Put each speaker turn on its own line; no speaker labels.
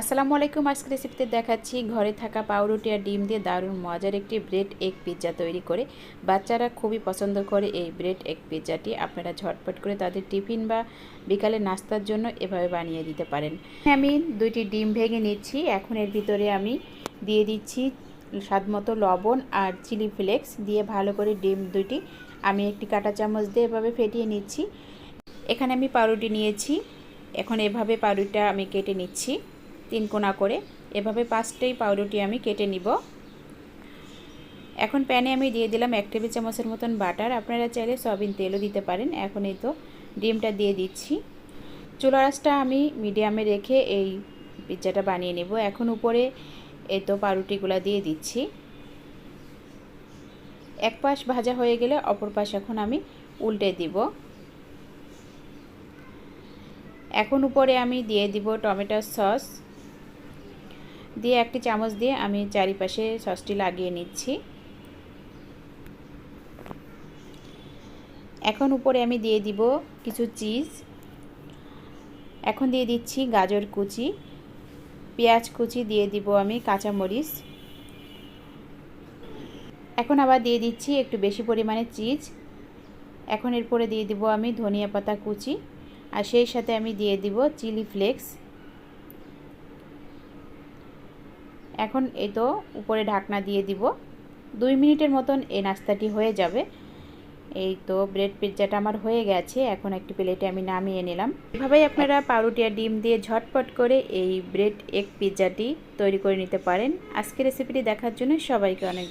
আসসালামু আলাইকুম আজকে রেসিপিতে দেখাচ্ছি ঘরে থাকা পাউরুটি আর ডিম দিয়ে দারুণ মজার একটি ব্রেড এগ পিৎজা তৈরি করে। বাচ্চারা খুবই পছন্দ করে এই ব্রেড এগ পিৎজাটি আপনারা ঝটপট করে তাদের টিফিন বা বিকালে নাস্তার জন্য এভাবে বানিয়ে দিতে পারেন। আমি দুইটি ডিম ভেঙে নিচ্ছি। এখন এর ভিতরে আমি দিয়ে দিচ্ছি স্বাদমতো লবণ আর চিলি ফ্লেক্স দিয়ে ভালো করে ডিম দুইটি। আমি একটি কাঁটা চামচ দিয়ে এভাবে ফেটিয়ে নিচ্ছি। এখানে আমি পাউরুটি নিয়েছি। এখন এভাবে পাউরুটিটা আমি কেটে নিচ্ছি। তিন কোনা করে। এভাবে পাঁচটাই পাউরুটি আমি কেটে নিব। এখন প্যানে আমি দিয়ে দিলাম এক টেবিল চামচের মতন বাটার। আপনারা চাইলে সয়াবিন তেলও দিতে পারেন। এখন এই তো ডিমটা দিয়ে দিচ্ছি। চুলা রাসটা আমি মিডিয়ামে রেখে এই পিৎজাটা বানিয়ে নেব। এখন উপরে এই তো পাউরুটিগুলো দিয়ে দিচ্ছি। এক পাশ ভাজা হয়ে গেলে অপর পাশ এখন আমি উল্টে দিব। এখন উপরে আমি দিয়ে দিব টমেটো সস। দিয়ে একটি চামচ দিয়ে আমি চারিপাশে সসটি লাগিয়ে নিচ্ছি। এখন উপরে আমি দিয়ে দিব কিছু চিজ। এখন দিয়ে দিচ্ছি গাজর কুচি। পেঁয়াজ কুচি দিয়ে দিব আমি কাঁচামরিচ। এখন আবার দিয়ে দিচ্ছি একটু বেশি পরিমাণে চিজ। এখন এরপরে দিয়ে দিব আমি ধনিয়া পাতা কুচি। আর সেই সাথে আমি দিয়ে দিব চিলি ফ্লেক্স। এখন এ তো উপরে ঢাকনা দিয়ে দিব। দুই মিনিটের মতন এই নাস্তাটি হয়ে যাবে। এই তো ব্রেড পিৎজাটা আমার হয়ে গেছে। এখন একটি প্লেটে আমি নামিয়ে নিলাম। এভাবেই আপনারা পাউরুটিয়া ডিম দিয়ে ঝটপট করে এই ব্রেড এগ পিৎজাটি তৈরি করে নিতে পারেন। আজকের রেসিপিটি দেখার জন্য সবাইকে অনেক